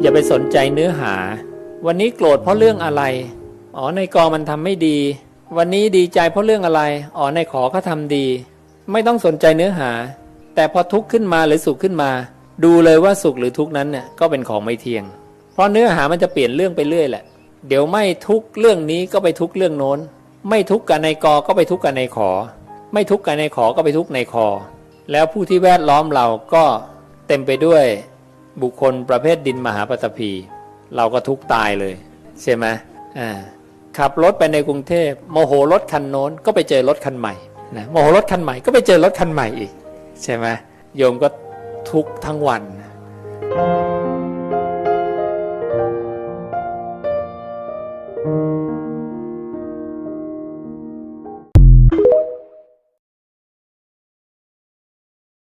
อย่าไปสนใจเนื้อหา วันนี้โกรธเพราะเรื่องอะไร อ๋อในกอมันทำไม่ดี วันนี้ดีใจเพราะเรื่องอะไร อ๋อในขอเขาทำดี ไม่ต้องสนใจเนื้อหา แต่พอทุกข์ขึ้นมาหรือสุขขึ้นมา ดูเลยว่าสุขหรือทุกข์นั้นเนี่ยก็เป็นของไม่เที่ยง เพราะเนื้อหามันจะเปลี่ยนเรื่องไปเรื่อยแหละ เดี๋ยวไม่ทุกเรื่องนี้ก็ไปทุกเรื่องโน้น ไม่ทุกกันในกอก็ไปทุกกันในขอ ไม่ทุกกันในขอก็ไปทุกในคอ แล้วผู้ที่แวดล้อมเราก็เต็มไปด้วย บุคคลประเภทดินมหาปฐพี เราก็ทุกตายเลย ใช่ไหมอ่าขับรถไปในกรุงเทพโมโหรถคันโน้นก็ไปเจอรถคันใหม่นะโมโหรถคันใหม่ก็ไปเจอรถคันใหม่อีก ใช่ไหมโยมก็ทุกทั้งวันนะ